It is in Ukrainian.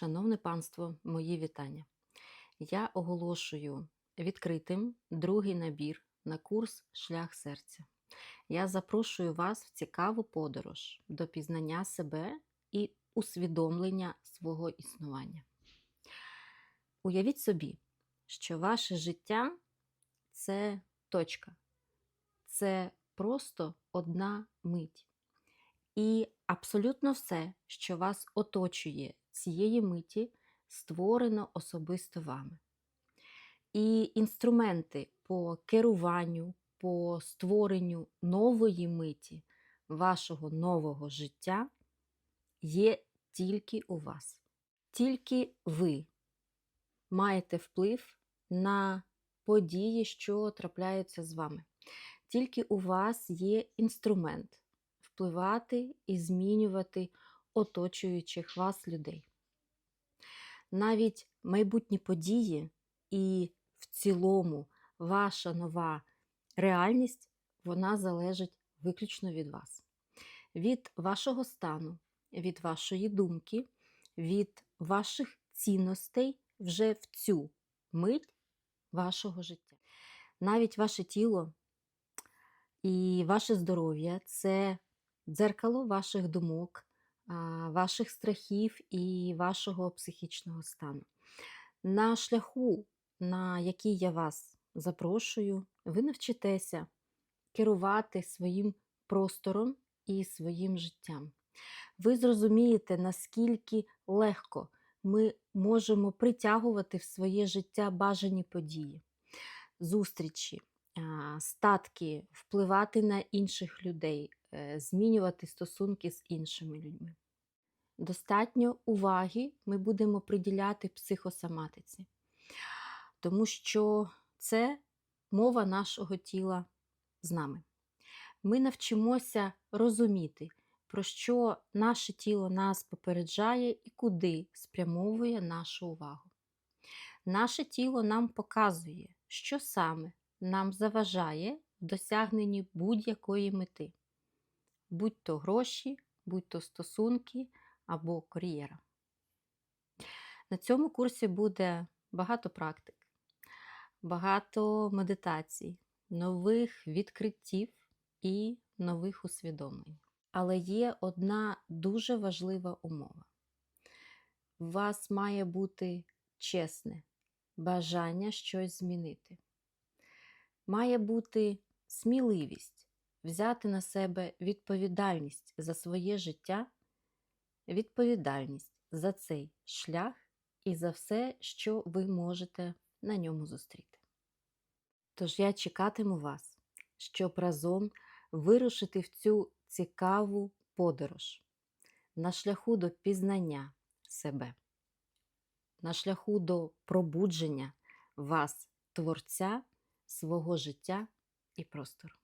Шановне панство, мої вітання. Я оголошую відкритим другий набір на курс Шлях серця. Я запрошую вас в цікаву подорож до пізнання себе і усвідомлення свого існування. Уявіть собі, що ваше життя це точка, це просто одна мить. І абсолютно все, що вас оточує цієї миті, створено особисто вами. І інструменти по керуванню, по створенню нової миті вашого нового життя є тільки у вас. Тільки ви маєте вплив на події, що трапляються з вами. Тільки у вас є інструмент впливати і змінювати оточуючих вас людей. Навіть майбутні події і в цілому ваша нова реальність, вона залежить виключно від вас, від вашого стану, від вашої думки, від ваших цінностей вже в цю мить вашого життя. Навіть ваше тіло і ваше здоров'я це дзеркало ваших думок, ваших страхів і вашого психічного стану. На шляху, на який я вас запрошую, ви навчитеся керувати своїм простором і своїм життям. Ви зрозумієте, наскільки легко ми можемо притягувати в своє життя бажані події, зустрічі, статки, впливати на інших людей, змінювати стосунки з іншими людьми. Достатньо уваги ми будемо приділяти психосоматиці, тому що це мова нашого тіла з нами. Ми навчимося розуміти, про що наше тіло нас попереджає і куди спрямовує нашу увагу. Наше тіло нам показує, що саме нам заважає в досягненні будь-якої мети, будь то гроші, будь то стосунки або кар'єра. На цьому курсі буде багато практик, багато медитацій, нових відкриттів і нових усвідомлень. Але є одна дуже важлива умова. У вас має бути чесне бажання щось змінити. Має бути сміливість взяти на себе відповідальність за своє життя, відповідальність за цей шлях і за все, що ви можете на ньому зустріти. Тож я чекатиму вас, щоб разом вирушити в цю цікаву подорож на шляху до пізнання себе, на шляху до пробудження вас, творця свого життя і простору.